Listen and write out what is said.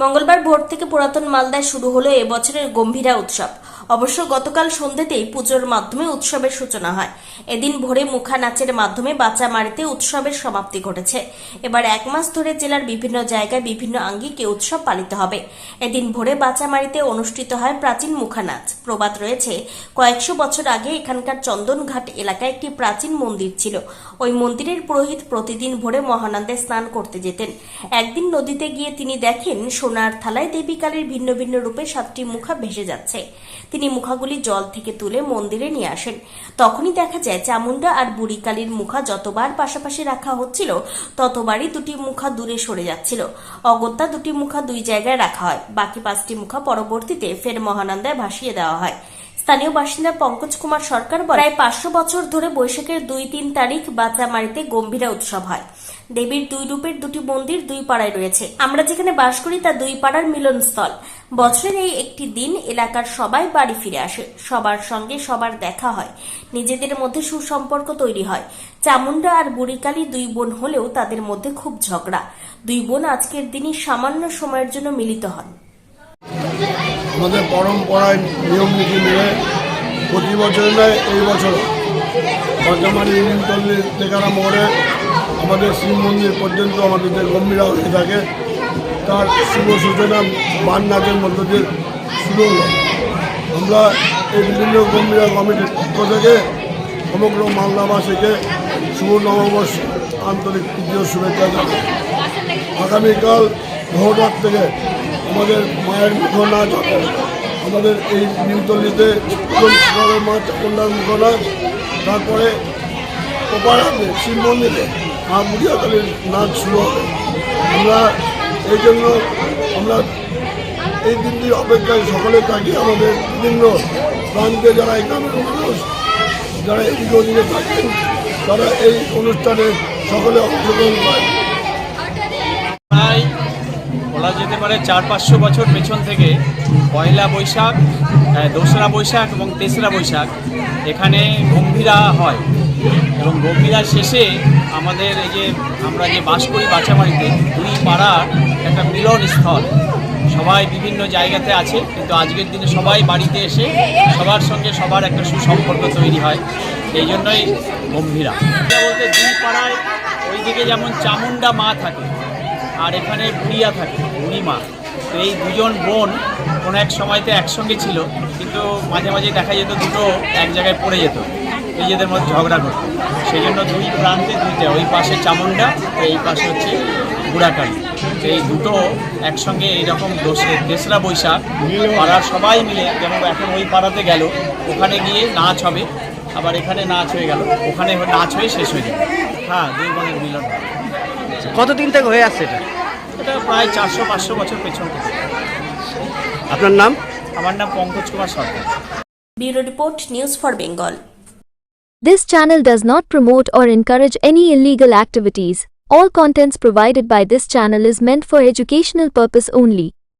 মঙ্গলবার ভোর থেকে পুরাতন মালদায় শুরু হলো এবছরের গম্ভীরা উৎসব। অবশ্য গতকাল সন্ধ্যেতেই পুজোর মাধ্যমে উৎসবের সূচনা হয়। এদিন ভোরে মুখা নাচের মাধ্যমে বাচ্চা মারিতে উৎসবের সমাপ্তি ঘটেছে। এবার এক মাস ধরে জেলার বিভিন্ন জায়গায় বিভিন্ন আঙ্গিকে উৎসব পালিত হবে। এদিন ভোরে বাচ্চামারিতে অনুষ্ঠিত হয় প্রাচীন মুখা নাচ প্রবাদ রয়েছে, কয়েকশো বছর আগে এখানকার চন্দনঘাট এলাকায় একটি প্রাচীন মন্দির ছিল। ওই মন্দিরের পুরোহিত প্রতিদিন ভোরে মহানন্দে স্নান করতে যেতেন। একদিন নদীতে গিয়ে তিনি দেখেন, সোনার থালায় দেবীকালীর ভিন্ন ভিন্ন রূপে সাতটি মুখা ভেসে যাচ্ছে। তিনি মুখাগুলি জল থেকে তুলে মন্দিরে নিয়ে আসেন। তখনই দেখা যায় চামুন্ডা আর বুড়িকালির মুখা যতবার পাশাপাশি রাখা হচ্ছিল, ততবারই দুটি মুখা দূরে সরে যাচ্ছিল। অগত্যা দুটি মুখা দুই জায়গায় রাখা হয়। বাকি পাঁচটি মুখা পরবর্তীতে ফের মহানন্দায় ভাসিয়ে দেওয়া হয়। স্থানীয় বাসিন্দা পঙ্কজ কুমার সরকার প্রায় পাঁচশো বছর ধরে বৈশাখের দুই তিন তারিখ বাচ্চামারিতে গম্ভীরা উৎসব হয়। দেবীর দুই রূপের দুটি মন্দির দুই পাড়ায় রয়েছে। আমরা যেখানে বাস করি তা দুই পাড়ার মিলনস্থল। বছরের এই একটি দিন এলাকার সবাই বাড়ি ফিরে আসে। সবার সঙ্গে সবার দেখা হয়। নিজেদের মধ্যে সুসম্পর্ক তৈরি হয়। চামুন্ডা আর বুড়িকালী দুই বোন হলেও তাদের মধ্যে খুব ঝগড়া। দুই বোন আজকের দিনই সামান্য সময়ের জন্য মিলিত হন। আমাদের পরম্পরায় নিয়ম নীতি মেনে প্রতি বছর নয় এই বছর বর্তমানে ইউনিয়নতল্লি টেকারা মোড়ে আমাদের শিব মন্দির পর্যন্ত আমাদের যে গম্ভীরা হয়ে থাকে, তার শুভ সূচনা বান নাচের মধ্য দিয়ে শুরু হলো। আমরা এই বিভিন্ন গম্ভীরা কমিটির পক্ষ থেকে সমগ্র মালদাবাসীকে শুভ নববর্ষ আন্তরিক তৃতীয় শুভেচ্ছা জানাই। আগামীকাল ভোররাত থেকে আমাদের মায়ের মুখ নাচ আমাদের এই নিমতল্লিতে মা চাকুন্ডার মুখ নাচ তারপরে ওপাড়াতে শিব মন্দিরে মা বুড়িয়াকালীর নাচ শুরু হবে। আমরা এই জন্য আমরা এই দিনটি অপেক্ষায় সকলে থাকি, আমাদের বিভিন্ন প্রান্তে যারা এই মানুষ, যারা এদিকে ওদিকে থাকেন, তারা এই অনুষ্ঠানে সকলে অংশগ্রহণ করে প্রায় পারে চার পাঁচশো বছর পেছন থেকে পয়লা বৈশাখ দোসরা বৈশাখ এবং তেসরা বৈশাখ এখানে গম্ভীরা হয়। এবং গম্ভীরা শেষে আমাদের এই যে আমরা যে বাস করি বাঁচামারিতে দুই পাড়ার একটা মিলন স্থল। সবাই বিভিন্ন জায়গাতে আছে, কিন্তু আজকের দিনে সবাই বাড়িতে এসে সবার সঙ্গে সবার একটা সুসম্পর্ক তৈরি হয়। এই জন্যই গম্ভীরা। বলতে দুই পাড়ায় ওইদিকে যেমন চামুন্ডা মা থাকে আর এখানে বুড়িয়া থাকে বুড়ি মা তো এই দুজন বোন কোনো এক সময়তে একসঙ্গে ছিল, কিন্তু মাঝে মাঝে দেখা যেত দুটো এক জায়গায় পড়ে যেত, নিজেদের মধ্যে ঝগড়া করতো। সেই জন্য দুই প্রান্তে দুইটা, ওই পাশে চামুন্ডা তো এই পাশে হচ্ছে বুড়াকালী। তো এই দুটো একসঙ্গে এইরকম দোসে তেসরা বৈশাখ, পাড়ার সবাই মিলে যেমন এখন ওই পাড়াতে গেল, ওখানে গিয়ে নাচ হবে, আবার এখানে নাচ হয়ে গেল, ওখানে নাচ হয়ে শেষ হয়ে যাবে। হ্যাঁ দুই বোনের মিলন। কতদিন থেকে হয়ে আসছে এটা এটা প্রায় চারশো পাঁচশো বছর পেছন থেকে আপনার নাম আমার নাম Pankaj Kumar Sarkar bureau report news for Bengal This channel does not promote or encourage any illegal activities. All contents provided by this channel is meant for educational purpose only.